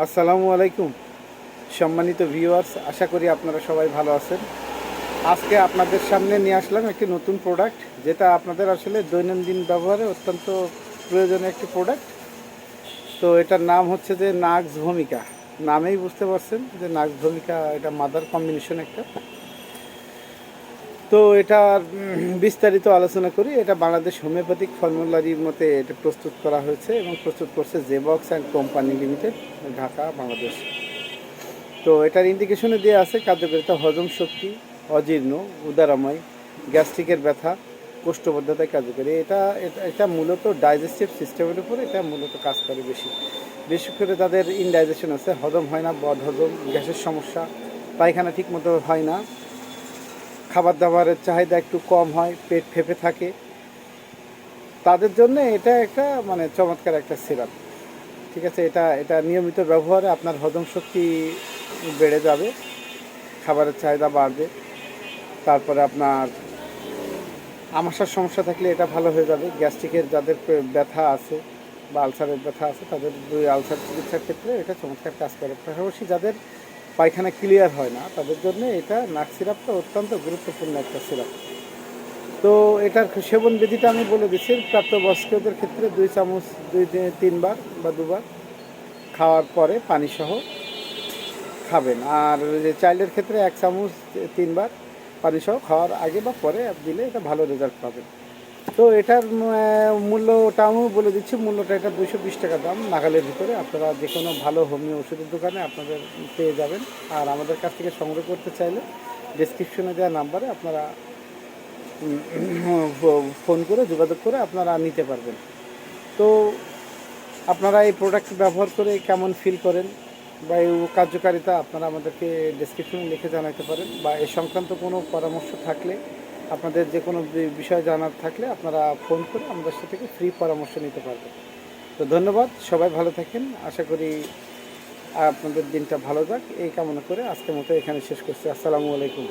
আসসালামু আলাইকুম, সম্মানিত ভিউয়ার্স আশা করি আপনারা সবাই ভালো আছেন। আজকে আপনাদের সামনে নিয়ে আসলাম একটি নতুন প্রোডাক্ট যেটা আপনাদের আসলে দৈনন্দিন ব্যবহারে অত্যন্ত প্রয়োজনীয় একটি প্রোডাক্ট তো এটার নাম হচ্ছে যে নাগস ভূমিকা নামেই বুঝতে পারছেন যে নাগস ভূমিকা এটা মাদার কম্বিনেশন একটা। তো উম, বিস্তারিত আলোচনা করি। এটা বাংলাদেশ হোমিওপ্যাথিক ফর্মুলারির মতে এটা প্রস্তুত করা হয়েছে এবং প্রস্তুত করছে জেবক্স and company limited Dhaka Bangladesh. তো এটার ইন্ডিকেশনে দেওয়া আছে কার্যকারিতা হজম শক্তি অজীর্ণ উদারাময় গ্যাস্ট্রিকের ব্যথা কোষ্ঠবদ্ধতায় কার্যকরী। এটা এটা এটা মূলত ডাইজেস্টিভ সিস্টেমের উপর এটা মূলত কাজ করে বেশি। বিশেষ করে তাদের ইনডাইজেশন আছে হজম হয় না বদ হজম গ্যাসের সমস্যা পায়খানা ঠিক মতো হয় না। খাবার দাবারের চাহিদা একটু কম হয়, পেট ফেপে থাকে। তাদের জন্য এটা একটা মানে চমৎকার একটা সিরাপ। ঠিক আছে, এটা এটা নিয়মিত ব্যবহারে আপনার হজম শক্তি বেড়ে যাবে, খাবারের চাহিদা বাড়বে। তারপরে আপনার আমাশার সমস্যা থাকলে এটা ভালো হয়ে যাবে। গ্যাস্ট্রিকের যাদের ব্যথা আছে বা আলসারের ব্যথা আছে, তাদের দুই আলসার চিকিৎসার ক্ষেত্রে এটা চমৎকার কাজ করে। পাশাপাশি যাদের পায়খানা ক্লিয়ার হয় না, তাদের জন্য এটা নাক সিরাপটা অত্যন্ত গুরুত্বপূর্ণ একটা সিরাপ। তো এটার সেবন বিধিটা আমি বলে দিচ্ছি প্রাপ্তবয়স্কদের ক্ষেত্রে দুই চামচ, দুই তিনবার বা দুবার খাওয়ার পরে পানি সহ খাবেন। আর চাইল্ডের ক্ষেত্রে এক চামচ, তিনবার পানি সহ খাওয়ার আগে বা পরে দিলে এটা ভালো রেজাল্ট পাবেন। তো এটার উম, আহ, মূল্যটা আমিও বলে দিচ্ছি মূল্যটা এটা দুশো বিশ টাকা দাম নাগালের ভিতরে। আপনারা যে কোনো ভালো হোমিও ওষুধের দোকানে আপনাদের পেয়ে যাবেন। আর আমাদের কাছ থেকে সংগ্রহ করতে চাইলে ডিসক্রিপশনে দেওয়া নাম্বারে আপনারা ফোন করে যোগাযোগ করে আপনারা নিতে পারবেন। তো আপনারা এই প্রোডাক্ট ব্যবহার করে কেমন ফিল করেন বা এই কার্যকারিতা আপনারা আমাদেরকে ডেসক্রিপশনে লিখে জানাতে পারেন বা এ সংক্রান্ত কোনো পরামর্শ থাকলে আপনাদের যে কোনো বিষয় জানার থাকলে আপনারা ফোন করে আমাদের সাথে ফ্রি পরামর্শ নিতে পারবেন। তো ধন্যবাদ, সবাই ভালো থাকেন। আশা করি আপনাদের দিনটা ভালো যাক। এই কামনা করে আজকের মতো এখানে শেষ করছি। আসসালামু আলাইকুম।